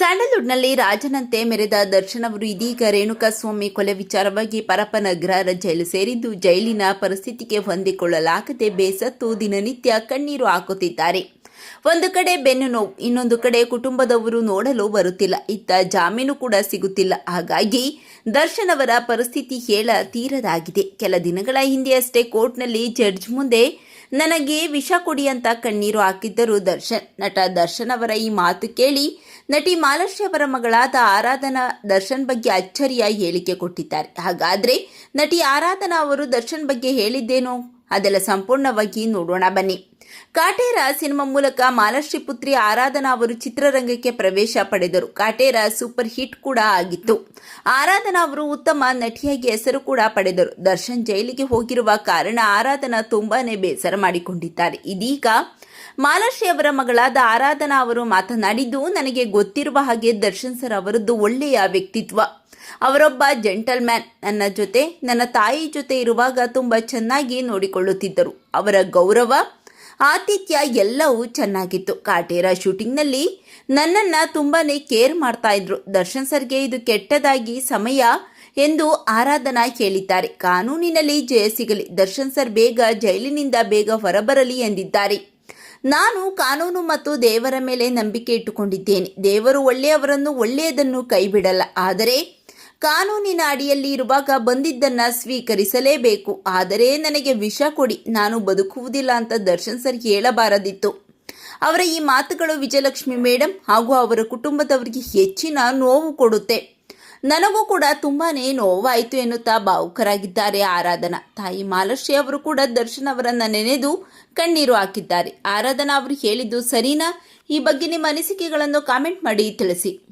ಸ್ಯಾಂಡಲ್ವುಡ್ನಲ್ಲಿ ರಾಜನಂತೆ ಮೆರೆದ ದರ್ಶನ್ ಅವರು ಇದೀಗ ರೇಣುಕಾಸ್ವಾಮಿ ಕೊಲೆ ವಿಚಾರವಾಗಿ ಪರಪನಗ್ರಹರ ಜೈಲು ಸೇರಿದ್ದು ಜೈಲಿನ ಪರಿಸ್ಥಿತಿಗೆ ಹೊಂದಿಕೊಳ್ಳಲಾಗದೆ ಬೇಸತ್ತು ದಿನನಿತ್ಯ ಕಣ್ಣೀರು ಹಾಕುತ್ತಿದ್ದಾರೆ. ಒಂದು ಕಡೆ ಬೆನ್ನು ನೋವು, ಇನ್ನೊಂದು ಕಡೆ ಕುಟುಂಬದವರು ನೋಡಲು ಬರುತ್ತಿಲ್ಲ. ಇತ್ತ ಜಾಮೀನು ಕೂಡ ಸಿಗುತ್ತಿಲ್ಲ. ಹಾಗಾಗಿ ದರ್ಶನ್ ಪರಿಸ್ಥಿತಿ ಹೇಳ ತೀರದಾಗಿದೆ. ಕೆಲ ದಿನಗಳ ಹಿಂದೆಯಷ್ಟೇ ಕೋರ್ಟ್ನಲ್ಲಿ ಜಡ್ಜ್ ಮುಂದೆ ನನಗೆ ವಿಷ ಕೊಡಿ ಅಂತ ಕಣ್ಣೀರು ಹಾಕಿದ್ದರು ದರ್ಶನ್. ನಟ ದರ್ಶನ್ ಅವರ ಈ ಮಾತು ಕೇಳಿ ನಟಿ ಮಾಲಶ್ರೀ ಅವರ ಮಗಳಾದ ಆರಾಧನಾ ದರ್ಶನ್ ಬಗ್ಗೆ ಅಚ್ಚರಿಯ ಹೇಳಿಕೆ ಕೊಟ್ಟಿದ್ದಾರೆ. ಹಾಗಾದ್ರೆ ನಟಿ ಆರಾಧನಾ ಅವರು ದರ್ಶನ್ ಬಗ್ಗೆ ಹೇಳಿದ್ದೇನೋ? ಅದೆಲ್ಲ ಸಂಪೂರ್ಣವಾಗಿ ನೋಡೋಣ ಬನ್ನಿ. ಕಾಟೇರ ಸಿನಿಮಾ ಮೂಲಕ ಮಾಲಾಶ್ರೀ ಪುತ್ರಿ ಆರಾಧನಾ ಅವರು ಚಿತ್ರರಂಗಕ್ಕೆ ಪ್ರವೇಶ ಪಡೆದರು. ಕಾಟೇರ ಸೂಪರ್ ಹಿಟ್ ಕೂಡ ಆಗಿತ್ತು. ಆರಾಧನಾ ಅವರು ಉತ್ತಮ ನಟಿಯಾಗಿ ಹೆಸರು ಕೂಡ ಪಡೆದರು. ದರ್ಶನ್ ಜೈಲಿಗೆ ಹೋಗಿರುವ ಕಾರಣ ಆರಾಧನಾ ತುಂಬಾನೇ ಬೇಸರ ಮಾಡಿಕೊಂಡಿದ್ದಾರೆ. ಇದೀಗ ಮಾಲಾಶ್ರೀ ಅವರ ಮಗಳಾದ ಆರಾಧನಾ ಅವರು ಮಾತನಾಡಿದ್ದು, ನನಗೆ ಗೊತ್ತಿರುವ ಹಾಗೆ ದರ್ಶನ್ ಸರ್ ಅವರದ್ದು ಒಳ್ಳೆಯ ವ್ಯಕ್ತಿತ್ವ. ಅವರೊಬ್ಬ ಜೆಂಟಲ್ಮ್ಯಾನ್. ನನ್ನ ಜೊತೆ, ನನ್ನ ತಾಯಿ ಜೊತೆ ಇರುವಾಗ ತುಂಬ ಚೆನ್ನಾಗಿ ನೋಡಿಕೊಳ್ಳುತ್ತಿದ್ದರು. ಅವರ ಗೌರವ, ಆತಿಥ್ಯ ಎಲ್ಲವೂ ಚೆನ್ನಾಗಿತ್ತು. ಕಾಟೇರ ಶೂಟಿಂಗ್ನಲ್ಲಿ ನನ್ನನ್ನು ತುಂಬಾ ಕೇರ್ ಮಾಡ್ತಾ ಇದ್ರು. ದರ್ಶನ್ ಸರ್ಗೆ ಇದು ಕೆಟ್ಟದಾಗಿ ಸಮಯ ಎಂದು ಆರಾಧನಾ ಕೇಳಿದ್ದಾರೆ ಕಾನೂನಿನಲ್ಲಿ ಜಯ ಸಿಗಲಿ. ದರ್ಶನ್ ಸರ್ ಬೇಗ ಜೈಲಿನಿಂದ ಬೇಗ ಹೊರಬರಲಿ ಎಂದಿದ್ದಾರೆ. ನಾನು ಕಾನೂನು ಮತ್ತು ದೇವರ ಮೇಲೆ ನಂಬಿಕೆ ಇಟ್ಟುಕೊಂಡಿದ್ದೇನೆ. ದೇವರು ಒಳ್ಳೆಯವರನ್ನು ಒಳ್ಳೆಯದನ್ನು ಕೈಬಿಡಲ್ಲ. ಆದರೆ ಕಾನೂನಿನ ಅಡಿಯಲ್ಲಿ ಇರುವಾಗ ಬಂದಿದ್ದನ್ನ ಸ್ವೀಕರಿಸಲೇಬೇಕು. ಆದರೆ ನನಗೆ ವಿಷ ಕೊಡಿ, ನಾನು ಬದುಕುವುದಿಲ್ಲ ಅಂತ ದರ್ಶನ್ ಸರ್ ಹೇಳಬಾರದಿತ್ತು. ಅವರ ಈ ಮಾತುಗಳು ವಿಜಯಲಕ್ಷ್ಮಿ ಮೇಡಮ್ ಹಾಗೂ ಅವರ ಕುಟುಂಬದವರಿಗೆ ಹೆಚ್ಚಿನ ನೋವು ಕೊಡುತ್ತೆ. ನನಗೂ ಕೂಡ ತುಂಬಾನೇ ನೋವಾಯಿತು ಎನ್ನುತ್ತಾ ಭಾವುಕರಾಗಿದ್ದಾರೆ ಆರಾಧನಾ. ತಾಯಿ ಮಾಲಶ್ರೀ ಅವರು ಕೂಡ ದರ್ಶನ್ ಅವರನ್ನ ನೆನೆದು ಕಣ್ಣೀರು ಹಾಕಿದ್ದಾರೆ. ಆರಾಧನಾ ಅವರು ಹೇಳಿದ್ದು ಸರಿನಾ? ಈ ಬಗ್ಗೆ ನಿಮ್ಮ ಅನಿಸಿಕೆಗಳನ್ನು ಕಾಮೆಂಟ್ ಮಾಡಿ ತಿಳಿಸಿ.